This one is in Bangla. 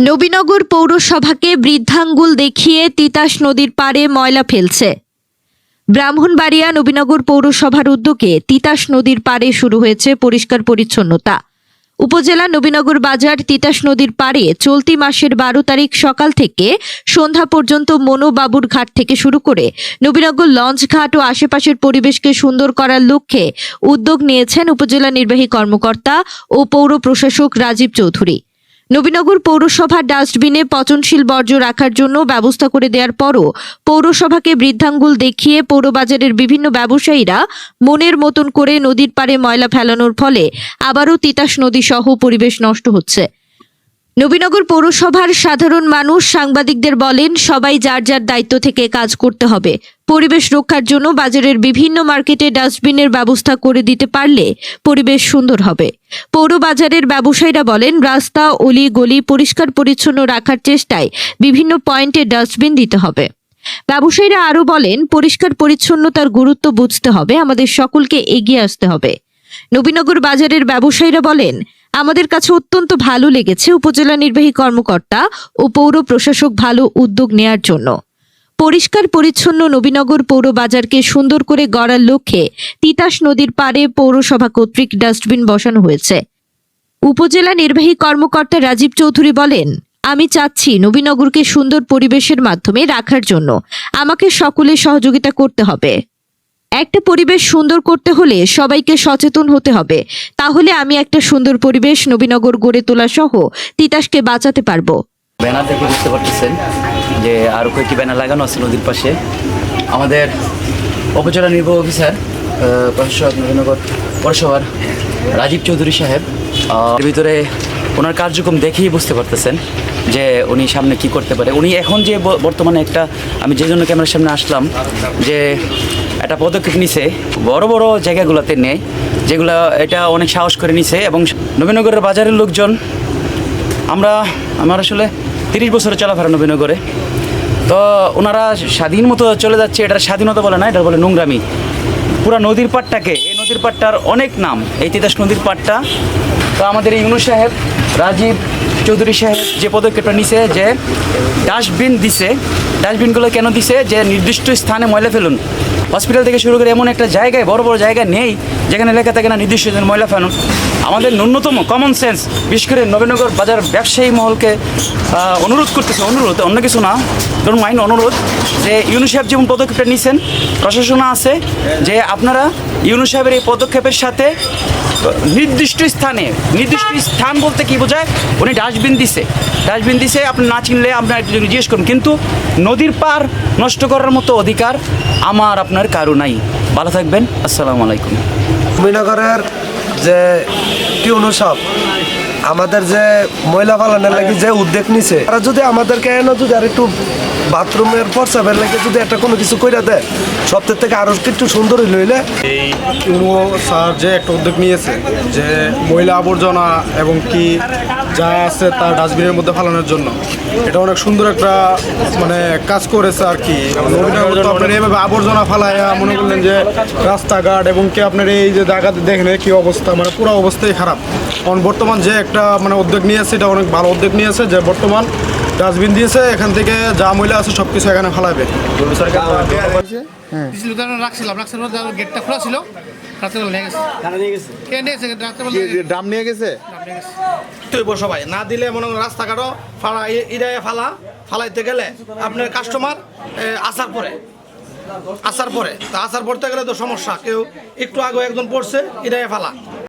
নবীনগর পৌরসভাকে বৃদ্ধাঙ্গুল দেখিয়ে তিতাস নদীর পাড়ে ময়লা ফেলছে। ব্রাহ্মণবাড়িয়া নবীনগর পৌরসভার উদ্যোগে তিতাস নদীর পাড়ে শুরু হয়েছে পরিষ্কার পরিচ্ছন্নতা। উপজেলা নবীনগর বাজার তিতাস নদীর পাড়ে চলতি মাসের বারো তারিখ সকাল থেকে সন্ধ্যা পর্যন্ত মনোবাবুর ঘাট থেকে শুরু করে নবীনগর লঞ্চ ঘাট ও আশেপাশের পরিবেশকে সুন্দর করার লক্ষ্যে উদ্যোগ নিয়েছেন উপজেলা নির্বাহী কর্মকর্তা ও পৌর প্রশাসক রাজীব চৌধুরী। নবীনগর পৌরসভার ডাস্টবিনে পচনশীল বর্জ্য রাখার জন্য ব্যবস্থা করে দেওয়ার পরও পৌরসভাকে বৃদ্ধাঙ্গুল দেখিয়ে পৌরবাজারের বিভিন্ন ব্যবসায়ীরা মনের মতন করে নদীর পাড়ে ময়লা ফেলানোর ফলে আবারও তিতাস নদী সহ পরিবেশ নষ্ট হচ্ছে। নবীনগর পৌরসভার সাধারণ মানুষ সাংবাদিকদের বলেন, সবাই যার যার দায়িত্ব থেকে কাজ করতে হবে। পরিবেশ রক্ষার জন্য বাজারের বিভিন্ন মার্কেটে ডাস্টবিনের ব্যবস্থা করে দিতে পারলে পরিবেশ সুন্দর হবে। পৌর বাজারের ব্যবসায়ীরা বলেন, রাস্তা, অলি গলি পরিষ্কার পরিচ্ছন্ন রাখার চেষ্টায় বিভিন্ন পয়েন্টে ডাস্টবিন দিতে হবে। ব্যবসায়ীরা আরও বলেন, পরিষ্কার পরিচ্ছন্নতার গুরুত্ব বুঝতে হবে, আমাদের সকলকে এগিয়ে আসতে হবে। নবীনগর বাজারের ব্যবসায়ীরা বলেন, আমাদের কাছে অত্যন্ত ভালো লেগেছে উপজেলা নির্বাহী কর্মকর্তা ও পৌর প্রশাসক ভালো উদ্যোগ নেয়ার জন্য। পরিষ্কার পরিচ্ছন্ন নবীনগর পৌর বাজারকে সুন্দর করে গড়ার লক্ষ্যে তিতাস নদীর পাড়ে পৌরসভা কর্তৃক ডাস্টবিন বসানো হয়েছে। উপজেলা নির্বাহী কর্মকর্তা রাজীব চৌধুরী বলেন, আমি চাচ্ছি নবীনগরকে সুন্দর পরিবেশের মাধ্যমে রাখার জন্য আমাকে সকলে সহযোগিতা করতে হবে। একটা পরিবেশ সুন্দর করতে হলে সবাইকে সচেতন হতে হবে। তাহলে আমি একটা সুন্দর পরিবেশ নবীনগর গড়ে তোলা সহ তিতাসকে বাঁচাতে পারব। যে আরও কয়েকটি ব্যানার লাগানো আছে নদীর পাশে। আমাদের উপজেলা নির্বাহী অফিসার প্রশাসক নবীনগর পৌরসভার রাজীব চৌধুরী সাহেব এর ভিতরে ওনার কার্যক্রম দেখেই বুঝতে পারতেছেন যে উনি সামনে কি করতে পারে। উনি এখন যে বর্তমানে একটা, আমি যে জন্য ক্যামেরার সামনে আসলাম, যে একটা পদক্ষেপ নিছে, বড় বড় জায়গাগুলোতে নেই যেগুলো এটা অনেক সাহস করে নিছে এবং নবীনগরের বাজারের লোকজন, আমরা, আমার আসলে তিরিশ বছরে চলাফেরা নবীনগরে। তো ওনারা স্বাধীন মতো চলে যাচ্ছে, এটার স্বাধীনতা বলে না, এটা বলে নোংরামি। পুরা নদীর পাটটাকে এই নদীর পাটটার অনেক নাম, এই তিতাস নদীর পাটটা তো আমাদের এই ইউনুস সাহেব, রাজীব চৌধুরী সাহেব যে পদক্ষেপটা নিছে যে ডাস্টবিন দিছে, ডাস্টবিনগুলো কেন দিছে? যে নির্দিষ্ট স্থানে ময়লা ফেলুন। হসপিটাল থেকে শুরু করে এমন একটা জায়গায়, বড় বড় জায়গা নেই, যেখানে লেখা থাকে না নির্দিষ্ট ময়লা ফেলুন। আমাদের ন্যূনতম কমন সেন্স বিশেষ করে নবীনগর বাজার ব্যবসায়ী মহলকে অনুরোধ করতেছে, অনুরোধ, অন্য কিছু না ধরুন মাইন অনুরোধ যে ইউনু সাহেব যেমন পদক্ষেপটা নিছেন প্রশাসনা আছে যে আপনারা ইউনু সাহেবের এই পদক্ষেপের সাথে নির্দিষ্ট স্থানে, নির্দিষ্ট স্থান বলতে কি বোঝায়? উনি ডাস্টবিন দিছে। ডাস্টবিন দিছে, আপনি না চিনলে আপনার একটু জিজ্ঞেস করুন, কিন্তু নদীর পার নষ্ট করার মতো অধিকার আমার আপনার কারও নাই। ভালো থাকবেন, আসসালামু আলাইকুম। ভূমিনগরের যে টিউনু সব আমাদের যে ময়লা ফালানোর লাগে যে উদ্যোগ নিছে, তারা যদি আমাদেরকে যদি আর একটু বাথরুমের প্রস্রাবের লাগে যদি একটা কোনো কিছু কইরা দেয় সপ্তাহ থেকে আরও একটু সুন্দর লইলে এই ইউনো স্যার যে একটা উদ্যোগ নিয়েছে, যে ময়লা আবর্জনা এবং কি যা আছে তা ডাস্টবিনের মধ্যে ফালানোর জন্য, এটা অনেক সুন্দর একটা মানে কাজ করেছে আর কি। আপনার এইভাবে আবর্জনা ফালায়া মনে করলেন যে রাস্তাঘাট এবং কি আপনার এই যে জায়গাতে দেখেন কি অবস্থা মানে পুরো অবস্থাই খারাপ। কারণ বর্তমান যে একটা মানে উদ্যোগ নিয়েছে, এটা অনেক ভালো উদ্যোগ নিয়েছে, যে বর্তমান ডাস্টবিন দিয়েছে এখান থেকে যা ময়লা আছে সব কিছু এখানে ফেলাবে রাখছিলাম রাখছিল গেটটা খোলা ছিল রাত্রেবেলা নিয়ে গেছে। কে নিয়ে গেছে রাত্রেবেলা নিয়ে গেছে। ড্রাম নিয়ে গেছে? সবাই না দিলে মনে করেন রাস্তাঘাটও ফালা ফালাইতে গেলে আপনার কাস্টমার আসার পরে আসার পরে। তা আসার পড়তে গেলে তো সমস্যা কেউ একটু আগে একজন পড়ছে ইরায় ফালা।